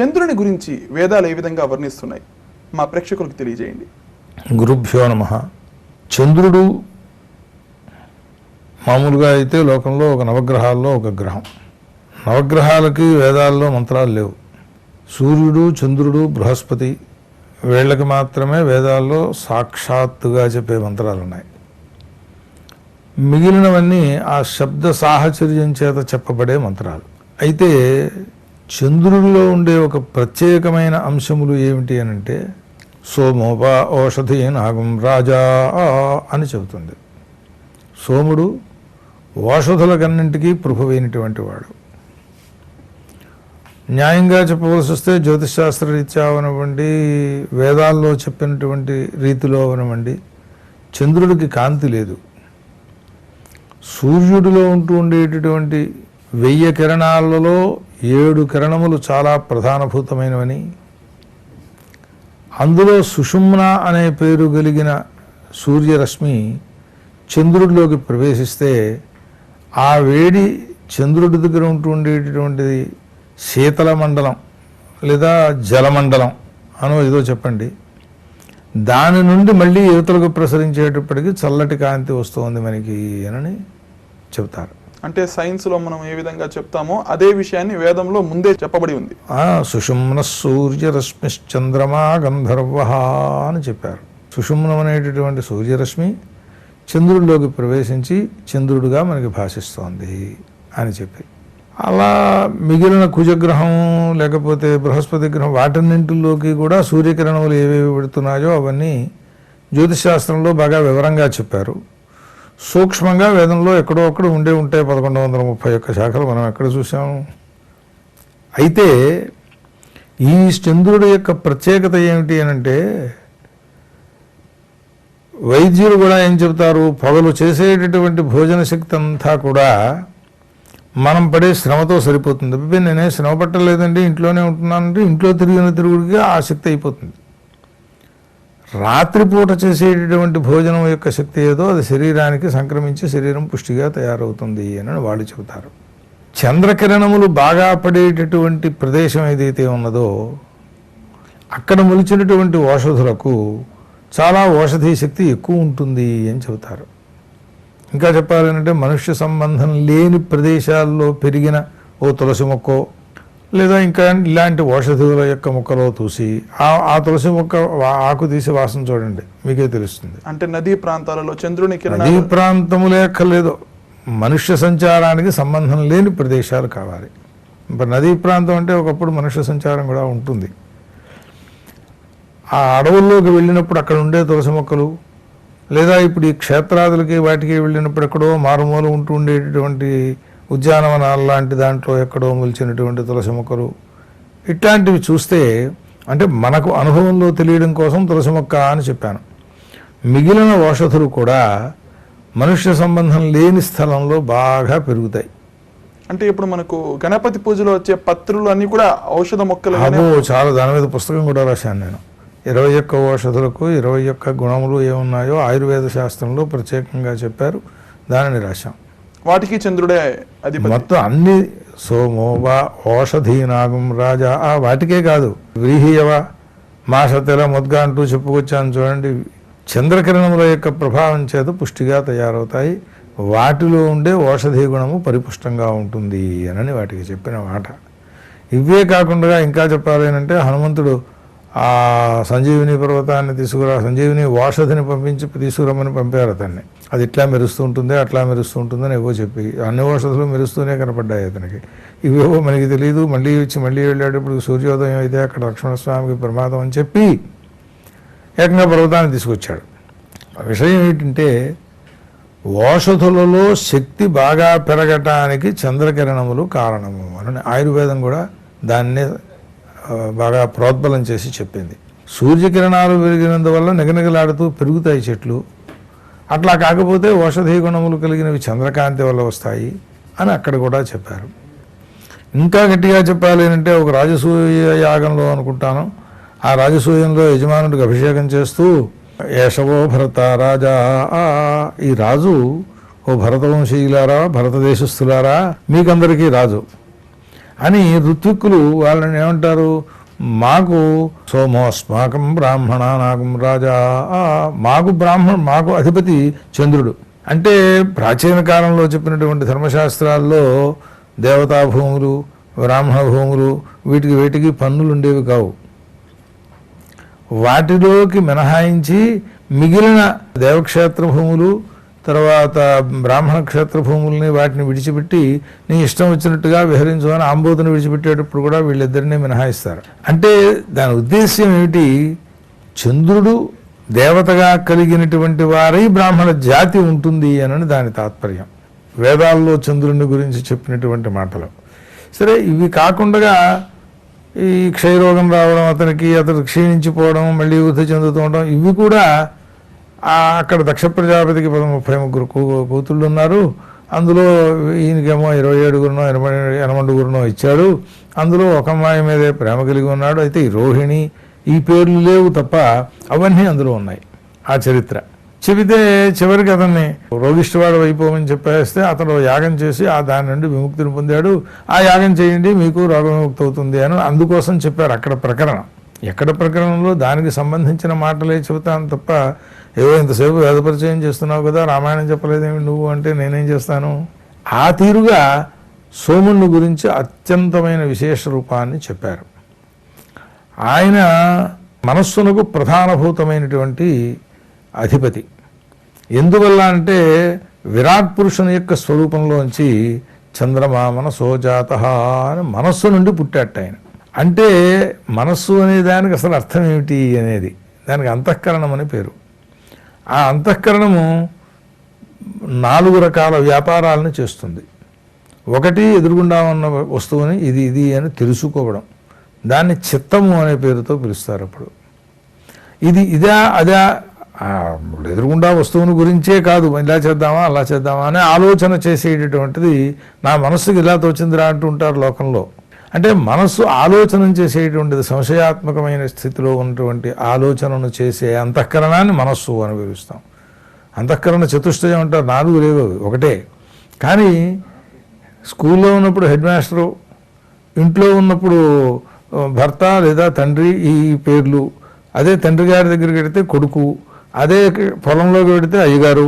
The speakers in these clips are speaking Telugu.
చంద్రుని గురించి వేదాలు ఏ విధంగా వర్ణిస్తున్నాయి? మా ప్రేక్షకులకు తెలియజేయండి. గురుభ్యో నమ. చంద్రుడు మామూలుగా అయితే లోకంలో ఒక నవగ్రహాల్లో ఒక గ్రహం. నవగ్రహాలకి వేదాల్లో మంత్రాలు లేవు. సూర్యుడు చంద్రుడు బృహస్పతి వీళ్ళకి మాత్రమే వేదాల్లో సాక్షాత్తుగా చెప్పే మంత్రాలు ఉన్నాయి మిగిలినవన్నీ ఆ శబ్ద సాహచర్యం చేత చెప్పబడే మంత్రాలు. అయితే చంద్రుడిలో ఉండే ఒక ప్రత్యేకమైన అంశములు ఏమిటి అని అంటే సోమోపా ఓషధి నాగం రాజా అని చెబుతుంది. సోముడు ఓషధులకన్నింటికీ ప్రభువైనటువంటి వాడు. న్యాయంగా చెప్పవలసి వస్తే జ్యోతిషశాస్త్ర రీత్యా అవనివ్వండి వేదాల్లో చెప్పినటువంటి రీతిలో అవనివ్వండి చంద్రుడికి కాంతి లేదు. సూర్యుడిలో ఉంటూ ఉండేటటువంటి వెయ్యి కిరణాలలో ఏడు కిరణములు చాలా ప్రధానభూతమైనవని. అందులో సుషుమ్న అనే పేరు కలిగిన సూర్యరశ్మి చంద్రుడిలోకి ప్రవేశిస్తే ఆ వేడి చంద్రుడి దగ్గర ఉంటుండేటటువంటిది శీతల మండలం లేదా జలమండలం అనో ఏదో చెప్పండి. దాని నుండి మళ్ళీ యువతలకు ప్రసరించేటప్పటికి చల్లటి కాంతి వస్తుంది మనకి అని చెబుతారు అంటే సైన్స్లో మనం ఏ విధంగా చెప్తామో అదే విషయాన్ని వేదంలో ముందే చెప్పబడి ఉంది. సుషుమ్న సుషుమ్న సూర్యరశ్మిశ్చంద్రమా గంధర్వ అని చెప్పారు. సుషుమ్నం అనేటటువంటి సూర్యరశ్మి చంద్రుడిలోకి ప్రవేశించి చంద్రుడుగా మనకి భాషిస్తోంది అని చెప్పి. అలా మిగిలిన కుజగ్రహం లేకపోతే బృహస్పతి గ్రహం వాటన్నింటిలోకి కూడా సూర్యకిరణములు ఏవేవి పెడుతున్నాయో అవన్నీ జ్యోతిశాస్త్రంలో బాగా వివరంగా చెప్పారు. సూక్ష్మంగా వేదంలో ఎక్కడో ఒక్కడ ఉండే ఉంటాయి పదకొండు వందల ముప్పై ఒక్క శాఖలు మనం ఎక్కడ చూసాం అయితే ఈ చంద్రుడి యొక్క ప్రత్యేకత ఏమిటి అని అంటే వైద్యులు కూడా ఏం చెబుతారు? పొగలు చేసేటటువంటి భోజన శక్తి అంతా కూడా మనం పడే శ్రమతో సరిపోతుంది. నేనే శ్రమ పట్టలేదండి ఇంట్లోనే ఉంటున్నానంటే ఇంట్లో తిరిగిన తిరుగుడికి ఆ శక్తి అయిపోతుంది. రాత్రిపూట చేసేటటువంటి భోజనం యొక్క శక్తి ఏదో అది శరీరానికి సంక్రమించి శరీరం పుష్టిగా తయారవుతుంది అని వాళ్ళు చెబుతారు. చంద్రకిరణములు బాగా పడేటటువంటి ప్రదేశం ఏదైతే ఉన్నదో అక్కడ మొలిచినటువంటి ఓషధులకు చాలా ఓషధీ శక్తి ఎక్కువ ఉంటుంది అని చెబుతారు. ఇంకా చెప్పాలంటే మనుష్య సంబంధం లేని ప్రదేశాల్లో పెరిగిన ఓ తులసి మొక్కో లేదా ఇంకా ఇలాంటి ఓషధుల యొక్క మొక్కలో చూసి ఆ ఆ తులసి మొక్క ఆకు తీసి వాసన చూడండి మీకే తెలుస్తుంది. అంటే నదీ ప్రాంతాలలో చంద్రుని నదీ కిరణాలు ప్రాంతములే అక్కర్లేదు మనుష్య సంచారానికి సంబంధం లేని ప్రదేశాలు కావాలి. ఇప్పుడు నదీ ప్రాంతం అంటే ఒకప్పుడు మనుష్య సంచారం కూడా ఉంటుంది. ఆ అడవుల్లోకి వెళ్ళినప్పుడు అక్కడ ఉండే తులసి మొక్కలు లేదా ఇప్పుడు ఈ క్షేత్రాదులకి వాటికి వెళ్ళినప్పుడు ఎక్కడో మారుమూల ఉంటూ ఉండేటటువంటి ఉద్యానవనాలు లాంటి దాంట్లో ఎక్కడో మొలిచినటువంటి తులసి మొక్కలు. ఇట్లాంటివి చూస్తే అంటే మనకు అనుభవంలో తెలియడం కోసం తులసి మొక్క అని చెప్పాను. మిగిలిన ఔషధులు కూడా మనుష్య సంబంధం లేని స్థలంలో బాగా పెరుగుతాయి. అంటే ఇప్పుడు మనకు గణపతి పూజలో వచ్చే పత్రులు అన్ని కూడా ఔషధ మొక్కలు అబ్బో చాలా దాని మీద పుస్తకం కూడా రాశాను నేను. ఇరవై ఒక్క ఔషధులకు ఇరవై ఒక్క గుణములు ఏమున్నాయో ఆయుర్వేద శాస్త్రంలో ప్రత్యేకంగా చెప్పారు. దానిని రాశాం. వాటికి చంద్రుడే అది మొత్తం అన్ని సోమోవ ఓషధీనాగం రాజా ఆ వాటికే కాదు. వ్రీహియవ మాషతెల ముద్గా అంటూ చెప్పుకొచ్చాను చూడండి. చంద్రకిరణముల యొక్క ప్రభావం చేత పుష్టిగా తయారవుతాయి. వాటిలో ఉండే ఓషధీ గుణము పరిపుష్టంగా ఉంటుంది అనని వాటికి చెప్పిన మాట. ఇవే కాకుండా ఇంకా చెప్పాలి అంటే హనుమంతుడు ఆ సంజీవిని పర్వతాన్ని తీసుకురా సంజీవిని వాషధిని పంపించి తీసుకురమ్మని పంపారు అతన్ని. అది ఇట్లా మెరుస్తూ ఉంటుంది అట్లా మెరుస్తూ ఉంటుందని ఏవో చెప్పి అన్ని ఔషధులు మెరుస్తూనే కనపడ్డాయి అతనికి. ఇవేవో మనకి తెలియదు మళ్ళీ వచ్చి మళ్ళీ వెళ్ళేటప్పుడు సూర్యోదయం అయితే అక్కడ లక్ష్మణస్వామికి ప్రమాదం అని చెప్పి ఏకంగా పర్వతాన్ని తీసుకొచ్చాడు. ఆ విషయం ఏంటంటే ఓషధులలో శక్తి బాగా పెరగటానికి చంద్రకిరణములు కారణము అని ఆయుర్వేదం కూడా దాన్నే బాగా ప్రోద్బలం చేసి చెప్పింది. సూర్యకిరణాలు పెరిగినందువల్ల నిగనిగలాడుతూ పెరుగుతాయి చెట్లు. అట్లా కాకపోతే ఔషధీ గుణములు కలిగినవి చంద్రకాంతి వల్ల వస్తాయి అని అక్కడ కూడా చెప్పారు. ఇంకా గట్టిగా చెప్పాలి అంటే ఒక రాజసూయ యాగంలో అనుకుంటాను. ఆ రాజసూయంలో యజమానుడికి అభిషేకం చేస్తూ ఏషవో భరత రాజా ఆ, ఈ రాజు ఓ భరతవంశీయులారా భరతదేశస్థులారా మీకందరికీ రాజు. అని ఋత్విక్కులు వాళ్ళని ఏమంటారు? మాకు సోమోస్మాకం బ్రాహ్మణ నాగం రాజా. మాకు బ్రాహ్మణ మాకు అధిపతి చంద్రుడు. అంటే ప్రాచీన కాలంలో చెప్పినటువంటి ధర్మశాస్త్రాల్లో దేవతా భూములు బ్రాహ్మణ భూములు వీటికి వీటికి పన్నులు ఉండేవి కావు. వాటిలోకి మినహాయించి మిగిలిన దేవక్షేత్ర భూములు తర్వాత బ్రాహ్మణ క్షేత్ర భూముల్ని వాటిని విడిచిపెట్టి నీ ఇష్టం వచ్చినట్టుగా విహరించు అని ఆంబోతుని విడిచిపెట్టేటప్పుడు కూడా వీళ్ళిద్దరినీ మినహాయిస్తారు. అంటే దాని ఉద్దేశ్యం ఏమిటి? చంద్రుడు దేవతగా కలిగినటువంటి వారై బ్రాహ్మణ జాతి ఉంటుంది అని దాని తాత్పర్యం. వేదాల్లో చంద్రుని గురించి చెప్పినటువంటి మాటలు. సరే ఇవి కాకుండా ఈ క్షయరోగం రావడం అతనికి అతను క్షీణించిపోవడం మళ్ళీ వృద్ధి చెందుతూ ఉండడం ఇవి కూడా అక్కడ దక్ష ప్రజాపతికి పద ముప్పై ముగ్గురు కూ- కూతుళ్ళు ఉన్నారు. అందులో ఈయనకేమో ఇరవై ఏడుగురునో ఎనభై ఎనమండుగురునో ఇచ్చాడు. అందులో ఒక అమ్మాయి మీదే ప్రేమ కలిగి ఉన్నాడు. అయితే ఈ రోహిణి ఈ పేర్లు లేవు తప్ప అవన్నీ అందులో ఉన్నాయి. ఆ చరిత్ర. చెబితే చివరికి అతన్ని రోగిష్టివాడు అయిపోమని చెప్పేస్తే అతను యాగం చేసి ఆ దాని నుండి విముక్తిని పొందాడు. ఆ యాగం చేయండి మీకు రోగ విముక్తి అవుతుంది అని అందుకోసం చెప్పారు అక్కడ ప్రకరణం. ఎక్కడ ప్రకరణంలో దానికి సంబంధించిన మాటలే చెబుతాను తప్ప ఏదో ఇంతసేపు వేదపరిచయం చేస్తున్నావు కదా రామాయణం చెప్పలేదేమి నువ్వు అంటే నేనేం చేస్తాను? ఆ తీరుగా సోముని గురించి అత్యంతమైన విశేష రూపాన్ని చెప్పారు. ఆయన మనస్సునకు ప్రధానభూతమైనటువంటి అధిపతి. ఎందువల్ల అంటే విరాట్ పురుషుని యొక్క స్వరూపంలోంచి చంద్రమా సోజాత అని మనస్సు నుండి పుట్టాట ఆయన. అంటే మనస్సు అనే దానికి అసలు అర్థం ఏమిటి అనేది దానికి అంతఃకరణం అని పేరు. ఆ అంతఃకరణము నాలుగు రకాల వ్యాపారాలను చేస్తుంది. ఒకటి ఎదురుగుండా ఉన్న వస్తువుని ఇది ఇది అని తెలుసుకోవడం. దాన్ని చిత్తము అనే పేరుతో పిలుస్తారు అప్పుడు. ఇది ఇదా అదా ఎదురుగుండా వస్తువుని గురించే కాదు. ఇలా చేద్దామా అలా చేద్దామా అనే ఆలోచన చేసేటటువంటిది నా మనస్సుకి ఇలా తోచిందిరా అంటూ ఉంటారు లోకంలో. అంటే మనస్సు ఆలోచన చేసేటువంటిది సంశయాత్మకమైన స్థితిలో ఉన్నటువంటి ఆలోచనను చేసే అంతఃకరణాన్ని మనస్సు అని పిలుస్తాం అంతఃకరణ చతుష్టయం అంటారు నాలుగు లేవు ఒకటే. కానీ స్కూల్లో ఉన్నప్పుడు హెడ్ మాస్టరు ఇంట్లో ఉన్నప్పుడు భర్త లేదా తండ్రి ఈ పేర్లు అదే తండ్రి గారి దగ్గరికి వెడితే కొడుకు అదే పొలంలోకి వెడితే అయ్యగారు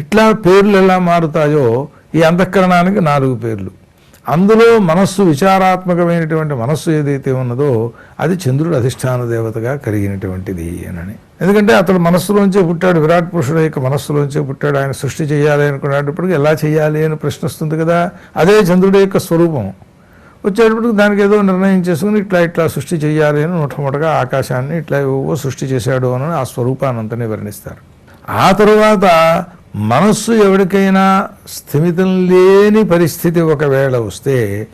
ఇట్లా పేర్లు ఎలా మారుతాయో ఈ అంతఃకరణానికి నాలుగు పేర్లు. అందులో మనస్సు విచారాత్మకమైనటువంటి మనస్సు ఏదైతే ఉన్నదో అది చంద్రుడు అధిష్టాన దేవతగా కలిగినటువంటిది అని ఎందుకంటే అతడు మనస్సులోంచే పుట్టాడు విరాట్ పురుషుడు యొక్క మనస్సులోంచే పుట్టాడు ఆయన సృష్టి చేయాలి అనుకునేటప్పటికి ఎలా చేయాలి అని ప్రశ్న వస్తుంది కదా అదే చంద్రుడి యొక్క స్వరూపం. వచ్చేటప్పటికి దానికి ఏదో నిర్ణయం చేసుకుని ఇట్లా ఇట్లా సృష్టి చేయాలి అని మొట్టమొదటిగా ఆకాశాన్ని ఇట్లా ఏవో సృష్టి చేశాడు అని ఆ స్వరూపాన్ని అంతనే వర్ణిస్తారు. ఆ తరువాత మనస్సు ఎవరికైనా స్థిమితం లేని పరిస్థితి ఒకవేళ వస్తే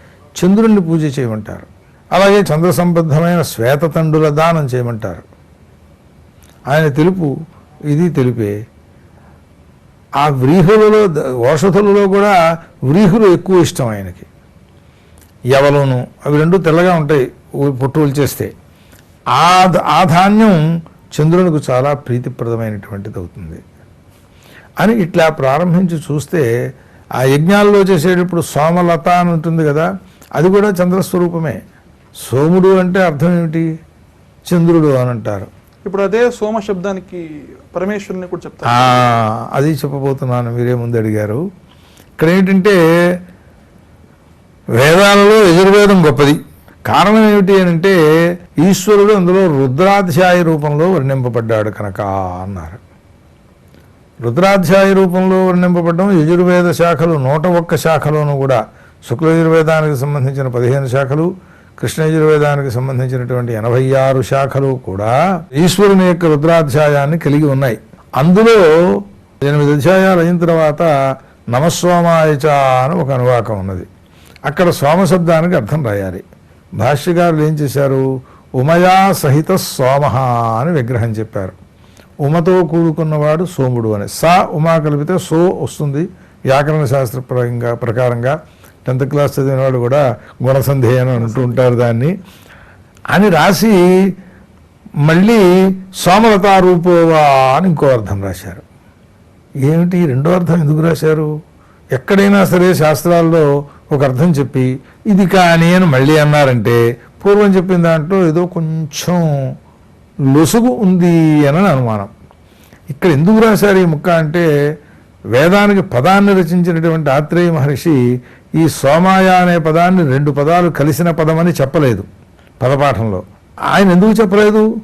చంద్రుణ్ణి పూజ చేయమంటారు. అలాగే చంద్ర సంబద్ధమైన శ్వేతతండుల దానం చేయమంటారు. ఆయన తెలుపు ఇది తెలిపే. ఆ వ్రీహులలో ద- ఓషధులలో కూడా వ్రీహులు ఎక్కువ ఇష్టం ఆయనకి. ఎవలోను అవి రెండు తెల్లగా ఉంటాయి ఊ- చేస్తే ఆ ఆ ధాన్యం చంద్రునికి చాలా ప్రీతిప్రదమైనటువంటిది అవుతుంది. అని ఇట్లా ప్రారంభించి చూస్తే ఆ యజ్ఞాల్లో చేసేటప్పుడు సోమలత అని ఉంటుంది కదా అది కూడా చంద్రస్వరూపమే. సోముడు అంటే అర్థం ఏమిటి? చంద్రుడు అని అంటారు. ఇప్పుడు అదే సోమ శబ్దానికి పరమేశ్వరుని కూడా చెప్తారు. ఆ, అది చెప్పబోతున్నాను మీరే ముందు అడిగారు. ఇక్కడ ఏంటంటే వేదాలలో యజుర్వేదం గొప్పది. కారణం ఏమిటి అని అంటే ఈశ్వరుడు అందులో రుద్రాధ్యాయ రూపంలో వర్ణింపబడ్డాడు కనుక అన్నారు. రుద్రాధ్యాయ రూపంలో వర్ణింపబడ్డం యజుర్వేద శాఖలు నూట ఒక్క శాఖలోనూ కూడా శుక్ల యజుర్వేదానికి సంబంధించిన పదిహేను శాఖలు కృష్ణ యజుర్వేదానికి సంబంధించినటువంటి ఎనభై ఆరు శాఖలు కూడా ఈశ్వరుని యొక్క రుద్రాధ్యాయాన్ని కలిగి ఉన్నాయి. అందులో ఎనిమిది అధ్యాయాలు అయిన తర్వాత నమస్వామాయచ అని ఒక అనువాకం ఉన్నది. అక్కడ సోమశబ్దానికి అర్థం రాయాలి. భాష్యకారులు ఏం చేశారు? ఉమయా సహిత సోమ అని విగ్రహం చెప్పారు. ఉమతో కూడుకున్నవాడు సోముడు అని. సా ఉమా కలిపితే సో వస్తుంది. వ్యాకరణ శాస్త్ర పరంగా ప్రకారంగా టెన్త్ క్లాస్ చదివిన వాళ్ళు కూడా గుణసంధి అని అంటూ ఉంటారు దాన్ని. అని రాసి మళ్ళీ సోమలతారూపోవా అని ఇంకో అర్థం రాశారు. ఏమిటి? రెండో అర్థం ఎందుకు రాశారు? ఎక్కడైనా సరే శాస్త్రాల్లో ఒక అర్థం చెప్పి ఇది కానీ అని మళ్ళీ అన్నారంటే పూర్వం చెప్పిన దాంట్లో ఏదో కొంచెం లొసుగు ఉంది అని అనుమానం. ఇక్కడ ఎందుకు రాశారు ఈ ముక్క అంటే వేదానికి పదాన్ని రచించినటువంటి ఆత్రేయ మహర్షి ఈ సోమాయ అనే పదాన్ని రెండు పదాలు కలిసిన పదమని చెప్పలేదు పదపాఠంలో. ఆయన ఎందుకు చెప్పలేదు?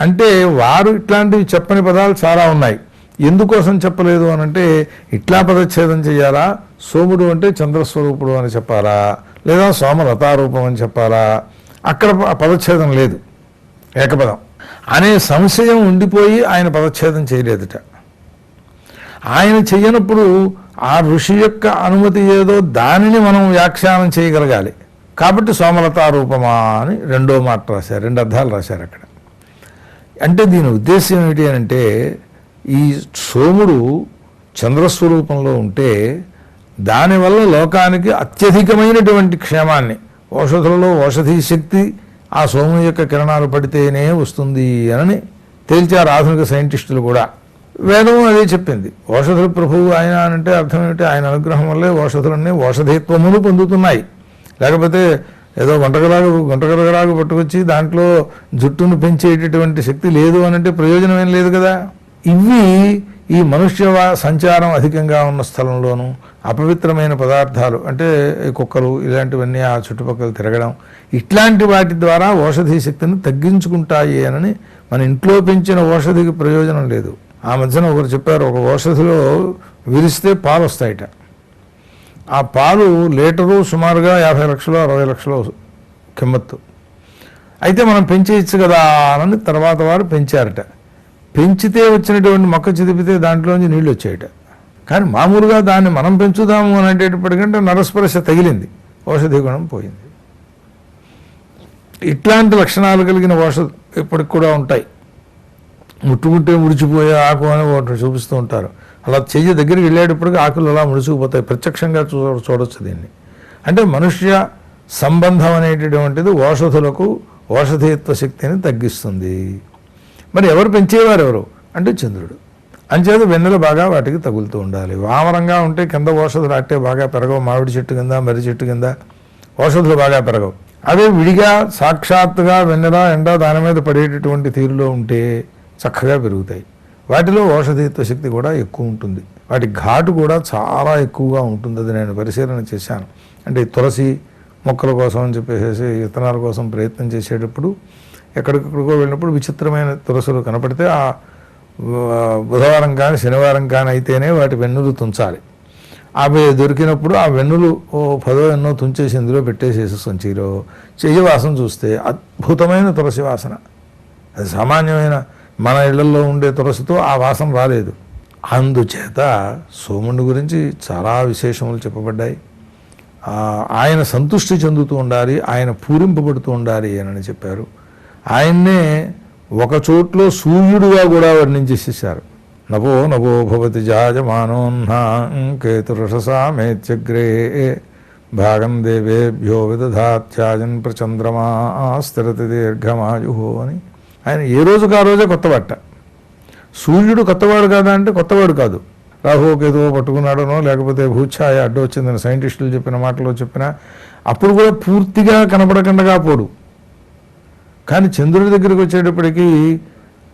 అంటే వారు ఇట్లాంటివి చెప్పని పదాలు చాలా ఉన్నాయి. ఎందుకోసం చెప్పలేదు అని అంటే ఇట్లా పదచ్ఛేదం చేయాలా? సోముడు అంటే చంద్రస్వరూపుడు అని చెప్పాలా? లేదా సోమలతారూపం అని చెప్పాలా? అక్కడ పదచ్ఛేదం లేదు. ఏకపదం. అనే సంశయం ఉండిపోయి ఆయన పదచ్ఛేదం చేయలేదుట. ఆయన చేయనప్పుడు ఆ ఋషి యొక్క అనుమతి ఏదో దానిని మనం వ్యాఖ్యానం చేయగలగాలి. కాబట్టి సోమలతారూపమా అని రెండో మాట రాశారు రెండు అర్థాలు రాశారు అక్కడ. అంటే దీని ఉద్దేశం ఏమిటి అని అంటే ఈ సోముడు చంద్రస్వరూపంలో ఉంటే దానివల్ల లోకానికి అత్యధికమైనటువంటి క్షేమాన్ని ఔషధులలో ఔషధీ శక్తి ఆ సోము యొక్క కిరణాలు పడితేనే వస్తుంది అని తేల్చారు ఆధునిక సైంటిస్టులు కూడా వేదం అదే చెప్పింది. ఔషధుల ప్రభువు ఆయన అంటే అర్థం ఏమిటి? ఆయన అనుగ్రహం వల్లే ఔషధులన్నీ ఓషధిత్వమును పొందుతున్నాయి. లేకపోతే ఏదో వంటకలాగా వంటకలాగా పట్టుకొచ్చి దాంట్లో జుట్టును పెంచేటటువంటి శక్తి లేదు అనంటే ప్రయోజనం ఏం లేదు కదా? ఇవి ఈ మనుష్య సంచారం అధికంగా ఉన్న స్థలంలోనూ అపవిత్రమైన పదార్థాలు అంటే కుక్కలు ఇలాంటివన్నీ ఆ చుట్టుపక్కల తిరగడం ఇట్లాంటి వాటి ద్వారా ఔషధీ శక్తిని తగ్గించుకుంటాయి అని మన ఇంట్లో పెంచిన ఔషధికి ప్రయోజనం లేదు. ఆ మధ్యన ఒకరు చెప్పారు ఒక ఔషధిలో విరిస్తే పాలు వస్తాయట. ఆ పాలు లీటరు సుమారుగా యాభై లక్షలు అరవై లక్షలు కిమ్మత్తు అయితే మనం పెంచేయచ్చు కదా అని తర్వాత వారు పెంచారట. పెంచితే వచ్చినటువంటి మొక్క చిదిపితే దాంట్లోంచి నీళ్ళు వచ్చాయట. కానీ మామూలుగా దాన్ని మనం పెంచుదాము అని అనేటప్పటికంటే నరస్పర్శ తగిలింది. ఔషధి గుణం పోయింది. ఇట్లాంటి లక్షణాలు కలిగిన ఔషధ ఇప్పటికి కూడా ఉంటాయి. ముట్టుకుంటే ముడిచిపోయే ఆకు అని ఒకటి చూపిస్తూ ఉంటారు. అలా చెయ్యి దగ్గరికి వెళ్ళేటప్పటికి ఆకులు అలా ముడిచిపోతాయి ప్రత్యక్షంగా చూ చూడొచ్చు దీన్ని. అంటే మనుష్య సంబంధం అనేటటువంటిది ఔషధులకు ఔషధీత్వ శక్తిని తగ్గిస్తుంది. మరి ఎవరు పెంచేవారు ఎవరు? అంటే చంద్రుడు. అంచేత వెన్నెల బాగా వాటికి తగులుతూ ఉండాలి. వామరంగా ఉంటే కింద ఔషధులు అట్టే బాగా పెరగవు. మామిడి చెట్టు కింద మర్రి చెట్టు కింద ఔషధులు బాగా పెరగవు. అదే విడిగా సాక్షాత్తుగా వెన్నెల ఎండ దాని మీద పడేటటువంటి తీరులో ఉంటే చక్కగా పెరుగుతాయి. వాటిలో ఔషధీత్వ శక్తి కూడా ఎక్కువ ఉంటుంది. వాటి ఘాటు కూడా చాలా ఎక్కువగా ఉంటుంది. అది నేను పరిశీలన చేశాను. అంటే తులసి మొక్కల కోసం అని చెప్పేసి విత్తనాల కోసం ప్రయత్నం చేసేటప్పుడు ఎక్కడికెక్కడికో వెళ్ళినప్పుడు విచిత్రమైన తులసులు కనపడితే ఆ, బుధవారం కానీ శనివారం కానీ అయితేనే వాటి వెన్నులు తుంచాలి. అవి దొరికినప్పుడు ఆ వెన్నులు ఓ పదో ఎన్నో తుంచేసి ఇందులో పెట్టేసేసి సంచిలో చెయ్యి వాసన చూస్తే అద్భుతమైన తులసి వాసన. అది సామాన్యమైన మన ఇళ్ళలో ఉండే తులసితో ఆ వాసన రాలేదు. అందుచేత సోముని గురించి చాలా విశేషములు చెప్పబడ్డాయి. ఆయన సంతృష్టి చెందుతూ ఉండాలి ఆయన పూరింపబడుతూ ఉండాలి అని చెప్పారు. ఆయన్నే ఒక చోట్లో సూర్యుడుగా కూడా వర్ణించేసేసారు నభో నభో భవతి జాజమానోన్నా కేతురససామేత్యగ్రే భాగం దేవేభ్యో విదధాత్యాజన్ ప్రచంద్రమా స్థిరతి దీర్ఘమాయు అని. ఆయన ఏ రోజుకు ఆ రోజే కొత్త బట్ట సూర్యుడు కొత్తవాడు కాదా అంటే కొత్తవాడు కాదు. రాహుకేతువో పట్టుకున్నాడనో లేకపోతే భూఛాయ అడ్డు వచ్చిందని సైంటిస్టులు చెప్పిన మాటలో చెప్పినా అప్పుడు కూడా పూర్తిగా కనపడకుండా పోడు. కానీ చంద్రుడి దగ్గరికి వచ్చేటప్పటికీ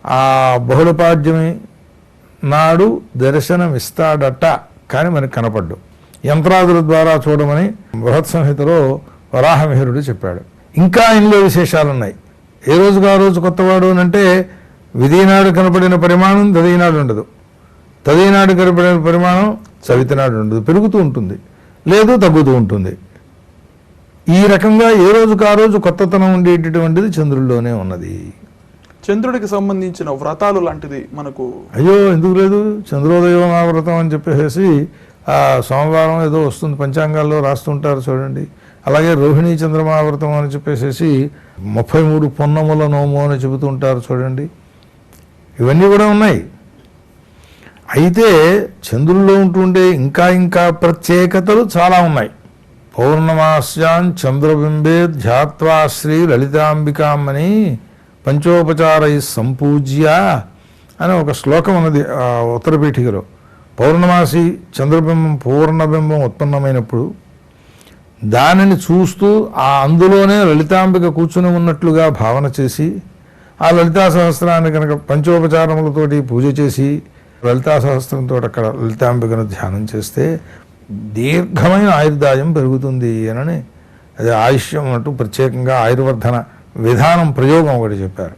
ఆ బహుళపాడ్యమి నాడు దర్శనం ఇస్తాడట కానీ మనకి కనపడ్డు. యంత్రాదుల ద్వారా చూడమని బృహత్ సంహితలో వరాహమిహిరుడు చెప్పాడు. ఇంకా ఇందులో విశేషాలు ఉన్నాయి ఏ రోజుకు ఆ రోజు కొత్తవాడు అని అంటే విధినాడు కనపడిన పరిమాణం తదినాడు ఉండదు. తదినాడు కనపడిన పరిమాణం చవితినాడు ఉండదు. పెరుగుతూ ఉంటుంది. లేదు తగ్గుతూ ఉంటుంది. ఈ రకంగా ఏ రోజుకు ఆ రోజు కొత్తతనం ఉండేటటువంటిది చంద్రుల్లోనే ఉన్నది. చంద్రుడికి సంబంధించిన వ్రతాలు లాంటిది మనకు అయ్యో ఎందుకు లేదు? చంద్రోదయం వ్రతం అని చెప్పేసి ఆ సోమవారం ఏదో వస్తుంది పంచాంగాల్లో రాస్తుంటారు చూడండి. అలాగే రోహిణీ చంద్రమావ్రతం అని చెప్పేసి ముప్పై మూడు పొన్నముల నోము అని చెబుతుంటారు చూడండి. ఇవన్నీ కూడా ఉన్నాయి. అయితే చంద్రుల్లో ఉంటుండే ఇంకా ఇంకా ప్రత్యేకతలు చాలా ఉన్నాయి. పౌర్ణమాస్యాన్ చంద్రబింబే ధ్యాత్వా శ్రీ లలితాంబికామని పంచోపచారై సంపూజ్య అని ఒక శ్లోకం ఉన్నది ఆ పౌర్ణమాసి చంద్రబింబం పూర్ణబింబం ఉత్పన్నమైనప్పుడు దానిని చూస్తూ ఆ అందులోనే లలితాంబిక కూర్చుని ఉన్నట్లుగా భావన చేసి ఆ లలితా సహస్రాన్ని కనుక పంచోపచారములతోటి పూజ చేసి లలితా సహస్రంతో అక్కడ లలితాంబికను ధ్యానం చేస్తే దీర్ఘమైన ఆయుర్దాయం పెరుగుతుంది అనని అది ఆయుష్యం అంటూ ప్రత్యేకంగా ఆయుర్వర్ధన విధానం ప్రయోగం ఒకటి చెప్పారు.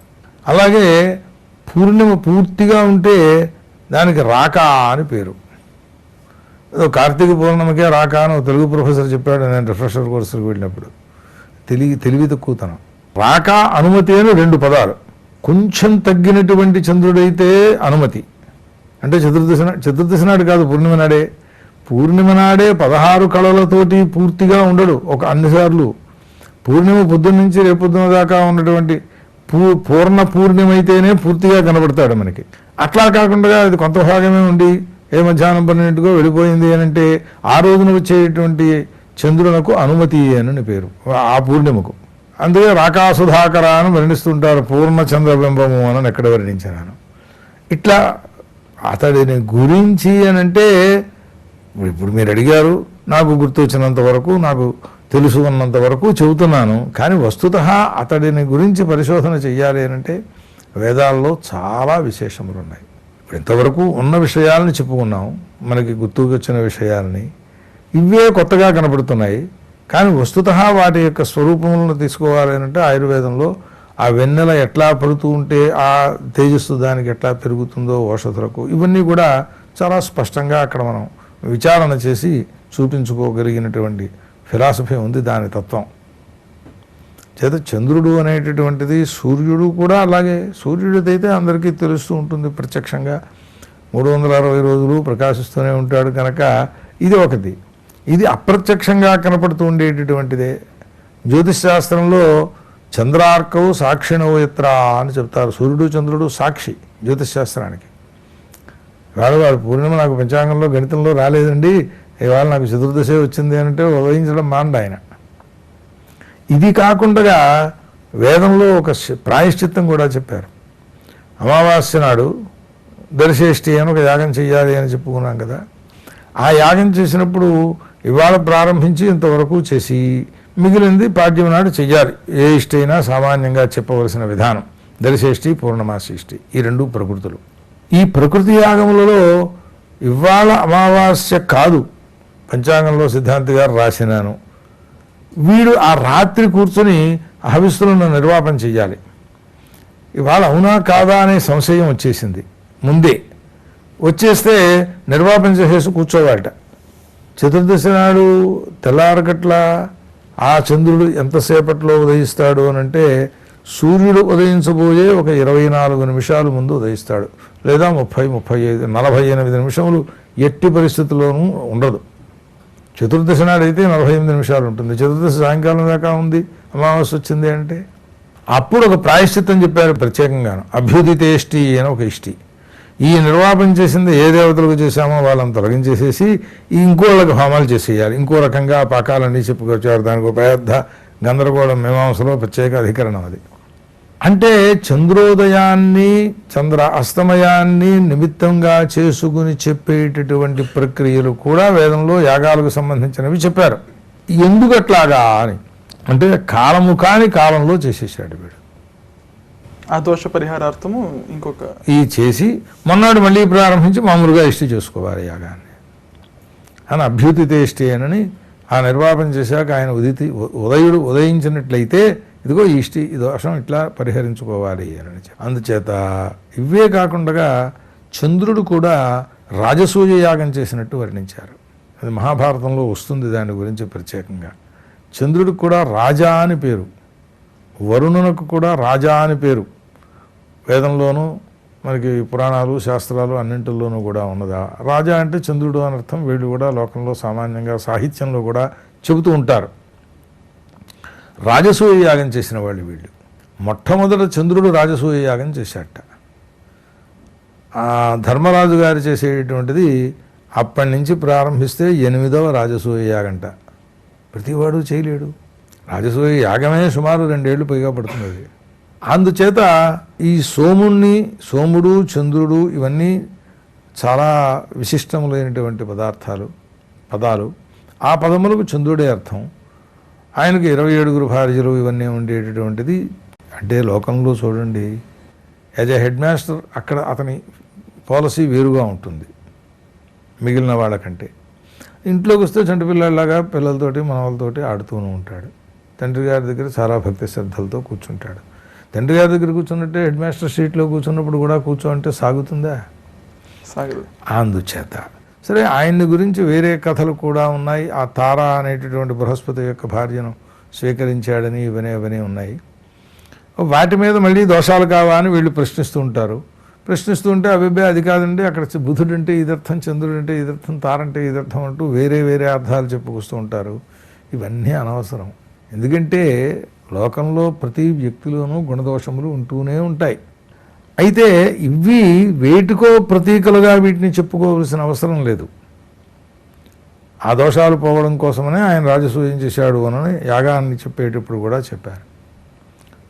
అలాగే పూర్ణిమ పూర్తిగా ఉంటే దానికి రాక అని పేరు. ఏదో కార్తీక పూర్ణిమకే రాకా అని తెలుగు ప్రొఫెసర్ చెప్పాడు నేను రిఫ్రెషర్ కోర్సులకు వెళ్ళినప్పుడు. తెలివి తెలివి తక్కువతనం. రాకా అనుమతి అని రెండు పదాలు. కొంచెం తగ్గినటువంటి చంద్రుడైతే అనుమతి. అంటే చతుర్దశ చతుర్దశి నాడు కాదు పూర్ణిమ నాడే. పూర్ణిమ నాడే పదహారు కళలతోటి పూర్తిగా ఉండడు. ఒక అన్నిసార్లు పూర్ణిమ పొద్దున్న నుంచి రేపొద్దున దాకా ఉన్నటువంటి పూ పూర్ణ పూర్ణిమ అయితేనే పూర్తిగా కనబడతాడు మనకి. అట్లా కాకుండా అది కొంత భాగమే ఉండి ఏ మధ్యాహ్నం పన్నెండుకో వెళ్ళిపోయింది అని అంటే ఆ రోజున వచ్చేటువంటి చంద్రునకు అనుమతి అని పేరు ఆ పూర్ణిమకు. అందుకే రాకాసుధాకర అని వర్ణిస్తుంటారు పూర్ణ చంద్రబింబము అని ఎక్కడ వర్ణించాను ఇట్లా అతడిని గురించి అని అంటే ఇప్పుడు మీరు అడిగారు నాకు గుర్తొచ్చినంత వరకు నాకు తెలుసు ఉన్నంత వరకు చెబుతున్నాను. కానీ వస్తుత అతడిని గురించి పరిశోధన చెయ్యాలి అని అంటే వేదాల్లో చాలా విశేషములు ఉన్నాయి ఇప్పుడు ఇంతవరకు ఉన్న విషయాలని చెప్పుకున్నాం మనకి గుర్తుకొచ్చిన విషయాలని. ఇవే కొత్తగా కనబడుతున్నాయి. కానీ వస్తుత వాటి యొక్క స్వరూపములను తీసుకోవాలి అంటే ఆయుర్వేదంలో ఆ వెన్నెల ఎట్లా పడుతూ ఉంటే ఆ తేజస్సు దానికి ఎట్లా పెరుగుతుందో ఔషధులకు ఇవన్నీ కూడా చాలా స్పష్టంగా అక్కడ మనం విచారణ చేసి చూపించుకోగలిగినటువంటి ఫిలాసఫీ ఉంది దాని తత్వం. చేత చంద్రుడు అనేటటువంటిది సూర్యుడు కూడా అలాగే సూర్యుడిదైతే అందరికీ తెలుస్తూ ఉంటుంది ప్రత్యక్షంగా. మూడు వందల అరవై రోజులు ప్రకాశిస్తూనే ఉంటాడు కనుక ఇది ఒకటి. ఇది అప్రత్యక్షంగా కనపడుతూ ఉండేటటువంటిదే. జ్యోతిష్ శాస్త్రంలో చంద్రార్కవు సాక్షిణో ఇత్ర అని చెప్తారు. సూర్యుడు చంద్రుడు సాక్షి జ్యోతిష్ శాస్త్రానికి ఇవాళ వాడు పూర్ణిమ నాకు పంచాంగంలో గణితంలో రాలేదండి. ఇవాళ నాకు చతుర్దశే వచ్చింది అంటే ఉదయించడం మాండ ఆయన. ఇది కాకుండా వేదంలో ఒక ప్రాయశ్చిత్తం కూడా చెప్పారు. అమావాస్య నాడు దర్శేష్టి అని ఒక యాగం చేయాలి అని చెప్పుకున్నాం కదా. ఆ యాగం చేసినప్పుడు ఇవాళ ప్రారంభించి ఇంతవరకు చేసి మిగిలింది పాడ్యం నాడు చెయ్యాలి. ఏ ఇష్టైనా సామాన్యంగా చెప్పవలసిన విధానం. దర్శేష్టి పూర్ణమాసిష్టి ఈ రెండు ప్రకృతులు. ఈ ప్రకృతి యాగములలో ఇవాళ అమావాస్య కాదు. పంచాంగంలో సిద్ధాంతి గారు రాసినాను. వీడు ఆ రాత్రి కూర్చొని హవిస్సులను నిర్వాపం చెయ్యాలి. ఇవాళ అవునా కాదా అనే సంశయం వచ్చేసింది. ముందే వచ్చేస్తే నిర్వాపం చేసేసి కూర్చోవాలట. చతుర్దశి నాడు తెల్లారగట్ల ఆ చంద్రుడు ఎంతసేపట్లో ఉదయిస్తాడు అని అంటే సూర్యుడు ఉదయించబోయే ఒక ఇరవై నాలుగు నిమిషాలు ముందు ఉదయిస్తాడు. లేదా ముప్పై ముప్పై ఐదు నలభై ఎనిమిది నిమిషములు ఎట్టి పరిస్థితుల్లోనూ ఉండదు. చతుర్దశి నాడు అయితే నలభై ఎనిమిది నిమిషాలు ఉంటుంది. చతుర్దశి సాయంకాలం దాకా ఉంది. అమావాస్య వచ్చింది అంటే అప్పుడు ఒక ప్రాయశ్చిత్తం చెప్పారు ప్రత్యేకంగాను. అభ్యుదితేష్టి అని ఒక ఇష్టి. ఈ నిర్వాపం చేసింది ఏ దేవతలకు చేశామో వాళ్ళని తొలగించేసేసి ఈ ఇంకోళ్ళకి హోమాలు చేసేయాలి. ఇంకో రకంగా పాకాలన్నీ చెప్పుకొచ్చారు. దానికి ఒక పెద్ద గందరగోళం మీమాంసలో ప్రత్యేక అధికరణం అది. అంటే చంద్రోదయాన్ని చంద్ర అస్తమయాన్ని నిమిత్తంగా చేసుకుని చెప్పేటటువంటి ప్రక్రియలు కూడా వేదంలో యాగాలకు సంబంధించినవి చెప్పారు. ఎందుకు అట్లాగా అని? అంటే కాలము కాని కాలంలో చేసేసాడు వీడు. ఆ దోష పరిహారార్థము ఇంకొక ఈ చేసి మొన్నాడు మళ్ళీ ప్రారంభించి మామూలుగా ఇష్టి చేసుకోవాలి యాగాన్ని. అని అభ్యుతితే ఇష్టి అని ఆ నిర్వాపం చేశాక ఆయన ఉదితి ఉదయుడు ఉదయించినట్లయితే ఇదిగో ఈ ఇష్టి ఈ దోషం ఇట్లా పరిహరించుకోవాలి అని చెప్పి. అందుచేత ఇవే కాకుండా చంద్రుడు కూడా రాజసూయ యాగం చేసినట్టు వర్ణించారు. అది మహాభారతంలో వస్తుంది దాని గురించి ప్రత్యేకంగా. చంద్రుడికి కూడా రాజా అని పేరు. వరుణునకు కూడా రాజా అని పేరు. వేదంలోనూ మనకి పురాణాలు శాస్త్రాలు అన్నింటిలోనూ కూడా ఉన్నదా? రాజా అంటే చంద్రుడు అని అర్థం వీళ్ళు కూడా లోకంలో సామాన్యంగా సాహిత్యంలో కూడా చెబుతూ ఉంటారు. రాజసూయ యాగం చేసిన వాళ్ళు వీళ్ళు. మొట్టమొదట చంద్రుడు రాజసూయ యాగం చేశాట ధర్మరాజు గారు చేసేటటువంటిది అప్పటి నుంచి ప్రారంభిస్తే ఎనిమిదవ రాజసూయ యాగంట. ప్రతివాడు చేయలేడు. రాజసూయ యాగమే సుమారు రెండేళ్ళు పైగా పడుతున్నది. అందుచేత ఈ సోముణ్ణి సోముడు చంద్రుడు ఇవన్నీ చాలా విశిష్టములైనటువంటి పదార్థాలు పదాలు. ఆ పదములకు చంద్రుడే అర్థం. ఆయనకు ఇరవై ఏడుగురు భార్యలు ఇవన్నీ ఉండేటటువంటిది. అంటే లోకంలో చూడండి యాజ్ ఎ హెడ్ మాస్టర్ అక్కడ అతని పాలసీ వేరుగా ఉంటుంది మిగిలిన వాళ్ళకంటే. ఇంట్లోకి వస్తే చంటి పిల్లలాగా పిల్లలతోటి మనవాళ్ళతోటి ఆడుతూనే ఉంటాడు. తండ్రి గారి దగ్గర చాలా భక్తి శ్రద్ధలతో కూర్చుంటాడు. తండ్రి గారి దగ్గర కూర్చున్నట్టే హెడ్ మాస్టర్ సీట్లో కూర్చున్నప్పుడు కూడా కూర్చోంటే సాగుతుందా? సాగదు అందుచేత సరే ఆయన్ని గురించి వేరే కథలు కూడా ఉన్నాయి. ఆ తార అనేటటువంటి బృహస్పతి యొక్క భార్యను స్వీకరించాడని ఇవనే ఇవన్నీ ఉన్నాయి. వాటి మీద మళ్ళీ దోషాలు కావా అని వీళ్ళు ప్రశ్నిస్తూ ఉంటారు. ప్రశ్నిస్తూ ఉంటే అభిబే అది కాదండి అక్కడ బుధుడు అంటే ఇదర్థం చంద్రుడు అంటే ఇదర్థం తారంటే ఇదర్థం అంటూ వేరే వేరే అర్థాలు చెప్పుకొస్తూ ఉంటారు. ఇవన్నీ అనవసరం. ఎందుకంటే లోకంలో ప్రతి వ్యక్తిలోనూ గుణదోషములు ఉంటూనే ఉంటాయి. అయితే ఇవి వేటికో ప్రతీకలుగా వీటిని చెప్పుకోవలసిన అవసరం లేదు. ఆ దోషాలు పోవడం కోసమనే ఆయన రాజసూయం చేశాడు అని యాగాన్ని చెప్పేటప్పుడు కూడా చెప్పారు.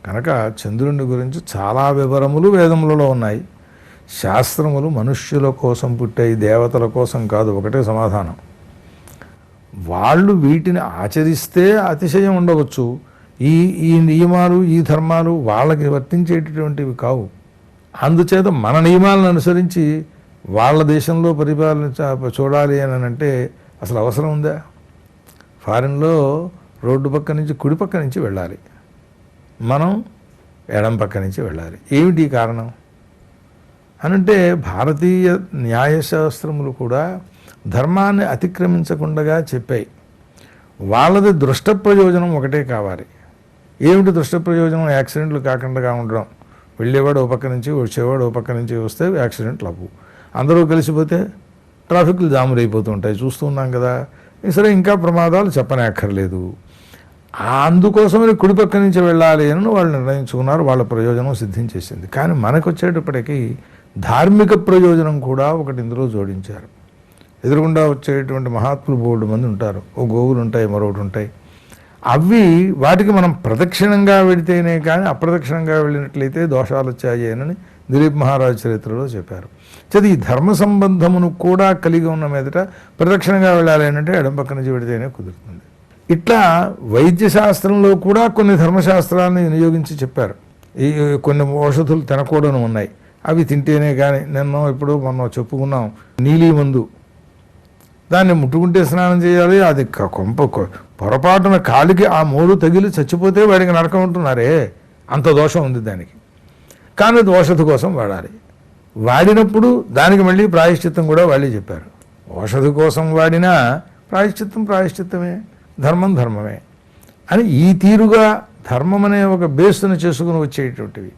కనుక చంద్రుని గురించి చాలా వివరములు వేదములలో ఉన్నాయి. శాస్త్రములు మనుష్యుల కోసం పుట్టాయి దేవతల కోసం కాదు ఒకటే సమాధానం. వాళ్ళు వీటిని ఆచరిస్తే అతిశయం ఉండవచ్చు. ఈ ఈ నియమాలు ఈ ధర్మాలు వాళ్ళకి వర్తించేటటువంటివి కావు. అందుచేత మన నియమాలను అనుసరించి వాళ్ళ దేశంలో పరిపాలన చూడాలి అని అంటే అసలు అవసరం ఉందా? ఫారిన్లో రోడ్డు పక్క నుంచి కుడి పక్క నుంచి వెళ్ళాలి. మనం ఎడం పక్క నుంచి వెళ్ళాలి. ఏమిటి కారణం? అనంటే భారతీయ న్యాయశాస్త్రములు కూడా ధర్మాన్ని అతిక్రమించకుండా చెప్పాయి. వాళ్ళది దృష్ట ప్రయోజనం ఒకటే కావాలి. ఏమిటి దృష్ట ప్రయోజనం? యాక్సిడెంట్లు కాకుండా ఉండడం. వెళ్ళేవాడు ఓ పక్క నుంచి వచ్చేవాడు ఓ పక్క నుంచి వస్తే యాక్సిడెంట్లు అవ్వు. అందరూ కలిసిపోతే ట్రాఫిక్లు జాములు అయిపోతూ ఉంటాయి. చూస్తూ ఉన్నాం కదా. సరే ఇంకా ప్రమాదాలు చెప్పనక్కర్లేదు. ఆ అందుకోసమని కుడి పక్క నుంచి వెళ్ళాలి అని వాళ్ళు నిర్ణయించుకున్నారు. వాళ్ళ ప్రయోజనం సిద్ధించేసింది. కానీ మనకు వచ్చేటప్పటికి ధార్మిక ప్రయోజనం కూడా ఒకటి ఇందులో జోడించారు. ఎదురుగుండా వచ్చేటువంటి మహాత్ములు బోర్డు మంది ఉంటారు. ఓ గోవులు ఉంటాయి మరొకటి ఉంటాయి. అవి వాటికి మనం ప్రదక్షిణంగా వెళితేనే కానీ అప్రదక్షిణంగా వెళ్ళినట్లయితే దోషాలు వచ్చాయి అని దిలీప్ మహారాజ్ చరిత్రలో చెప్పారు. చదివి ఈ ధర్మ సంబంధమును కూడా కలిగి ఉన్న మీదట ప్రదక్షిణంగా వెళ్ళాలి అంటే ఎడం పక్క నుంచి పెడితేనే కుదురుతుంది. ఇట్లా వైద్య శాస్త్రంలో కూడా కొన్ని ధర్మశాస్త్రాలను వినియోగించి చెప్పారు. ఈ కొన్ని ఔషధులు తినకూడని ఉన్నాయి. అవి తింటేనే కానీ నిన్న ఇప్పుడు మనం చెప్పుకున్నాం. నీలి మందు దాన్ని ముట్టుకుంటే స్నానం చేయాలి అది కొంప కొ- పొరపాటున కాలికి ఆ మూడు తగిలి చచ్చిపోతే వాడికి నరకం ఉంటున్నారే? అంత దోషం ఉంది దానికి. కానీ అది కోసం వాడాలి. వాడినప్పుడు దానికి మళ్ళీ ప్రాయశ్చిత్తం కూడా వాళ్ళే చెప్పారు. ఓషధ కోసం వాడినా ప్రాయశ్చిత్తం ప్రాయశ్చిత్తమే ధర్మం ధర్మమే అని ఈ తీరుగా ధర్మం అనే ఒక బేస్ను చేసుకుని వచ్చేటువంటివి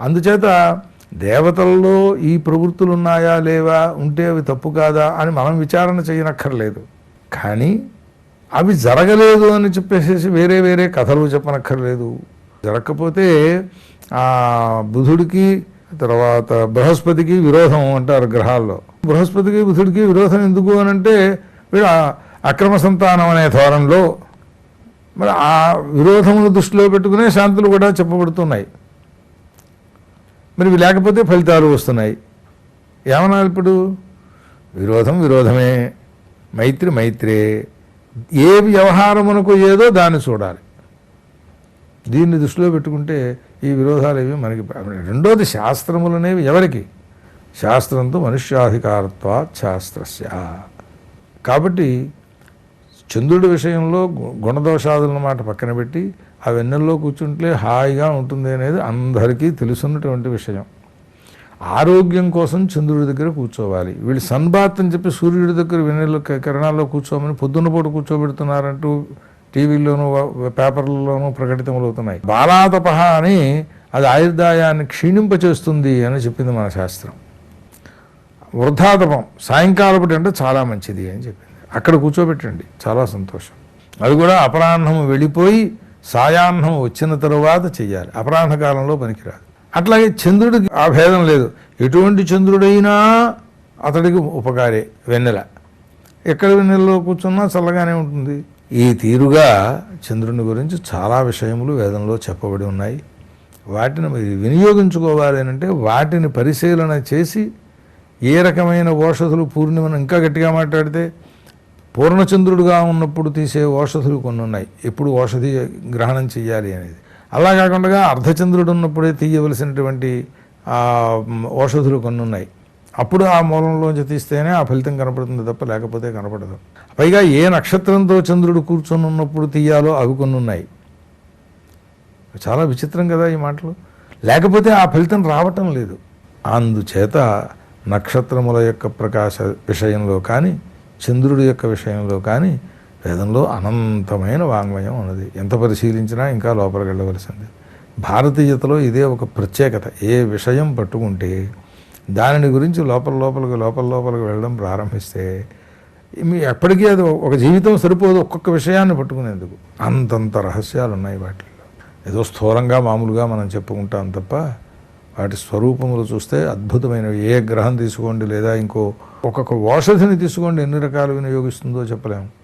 అందుచేత దేవతల్లో ఈ ప్రవృత్తులు ఉన్నాయా లేవా? ఉంటే అవి తప్పు కాదా అని మనం విచారణ చేయనక్కర్లేదు. కానీ అవి జరగలేదు అని చెప్పేసి వేరే వేరే కథలు చెప్పనక్కర్లేదు. జరగకపోతే ఆ బుధుడికి తర్వాత బృహస్పతికి విరోధం అంటారు గ్రహాల్లో. బృహస్పతికి బుధుడికి విరోధం ఎందుకు అని అంటే వీడు అక్రమ సంతానం అనే ధోరణిలో మరి ఆ విరోధమును దృష్టిలో పెట్టుకునే శాంతులు కూడా చెప్పబడుతున్నాయి. మరి ఇవి లేకపోతే ఫలితాలు వస్తున్నాయి. ఏమనాలి ఇప్పుడు? విరోధం విరోధమే మైత్రి మైత్రే ఏ వ్యవహారమునకు ఏదో దాన్ని చూడాలి. దీన్ని దృష్టిలో పెట్టుకుంటే ఈ విరోధాలు ఏవి మనకి రెండోది శాస్త్రములు అనేవి ఎవరికి? శాస్త్రంతో మనుష్యాధికారత్వా శాస్త్రస్య. కాబట్టి చంద్రుడి విషయంలో గుణదోషాదులను మాట పక్కన పెట్టి ఆ వెన్నెల్లో కూర్చుంటే హాయిగా ఉంటుంది అనేది అందరికీ తెలుసున్నటువంటి విషయం. ఆరోగ్యం కోసం చంద్రుడి దగ్గర కూర్చోవాలి. వీళ్ళు సన్బాత్ అని చెప్పి సూర్యుడి దగ్గర వెన్నెల కిరణాల్లో కూర్చోమని పొద్దున్న పూట కూర్చోబెడుతున్నారంటూ టీవీల్లోనూ వ- పేపర్లలోనూ ప్రకటితములవుతున్నాయి. బాలాతపహ అని అది ఆయుర్దాయాన్ని క్షీణింపచేస్తుంది అని చెప్పింది మన శాస్త్రం. వృద్ధాతపం సాయంకాలపటి అంటే చాలా మంచిది అని చెప్పింది. అక్కడ కూర్చోబెట్టండి చాలా సంతోషం. అది కూడా అపరాహ్నం వెళ్ళిపోయి సాయాహ్నం వచ్చిన తరువాత చెయ్యాలి. అపరాహ్న కాలంలో పనికిరాదు. అట్లాగే చంద్రుడికి ఆ భేదం లేదు. ఎటువంటి చంద్రుడైనా అతడికి ఉపకారే వెన్నెల. ఎక్కడ వెన్నెలలో కూర్చున్నా చల్లగానే ఉంటుంది. ఈ తీరుగా చంద్రుని గురించి చాలా విషయములు వేదంలో చెప్పబడి ఉన్నాయి. వాటిని మీరు వినియోగించుకోవాలి అంటే వాటిని పరిశీలన చేసి ఏ రకమైన ఓషధులు పూర్ణిమను ఇంకా గట్టిగా మాట్లాడితే పూర్ణచంద్రుడుగా ఉన్నప్పుడు తీసే ఓషధులు కొన్ని ఉన్నాయి ఎప్పుడు ఓషధి గ్రహణం చెయ్యాలి అనేది. అలా కాకుండా అర్ధచంద్రుడు ఉన్నప్పుడే తీయవలసినటువంటి ఓషధులు కొన్ని ఉన్నాయి అప్పుడు ఆ మూలంలోంచి తీస్తేనే ఆ ఫలితం కనపడుతుంది తప్ప లేకపోతే కనపడదు. పైగా ఏ నక్షత్రంతో చంద్రుడు కూర్చొని ఉన్నప్పుడు తీయాలో అవి కొన్ని ఉన్నాయి చాలా విచిత్రం కదా ఈ మాటలు. లేకపోతే ఆ ఫలితం రావటం లేదు. అందుచేత నక్షత్రముల యొక్క ప్రకాశ విషయంలో కానీ చంద్రుడి యొక్క విషయంలో కానీ వేదంలో అనంతమైన వాంగ్మయం ఉన్నది. ఎంత పరిశీలించినా ఇంకా లోపలికి వెళ్ళవలసింది. భారతీయతలో ఇదే ఒక ప్రత్యేకత. ఏ విషయం పట్టుకుంటే దానిని గురించి లోపల లోపలికి లోపల లోపలికి వెళ్ళడం ప్రారంభిస్తే మీ ఎప్పటికీ అది ఒక జీవితం సరిపోదు ఒక్కొక్క విషయాన్ని పట్టుకునేందుకు. అంతంత రహస్యాలు ఉన్నాయి వాటిల్లో. ఏదో స్థూలంగా మామూలుగా మనం చెప్పుకుంటాం తప్ప వాటి స్వరూపములు చూస్తే అద్భుతమైనవి. ఏ గ్రహం తీసుకోండి లేదా ఇంకో ఒక్కొక్క ఔషధిని తీసుకోండి ఎన్ని రకాలు వినియోగిస్తుందో చెప్పలేము.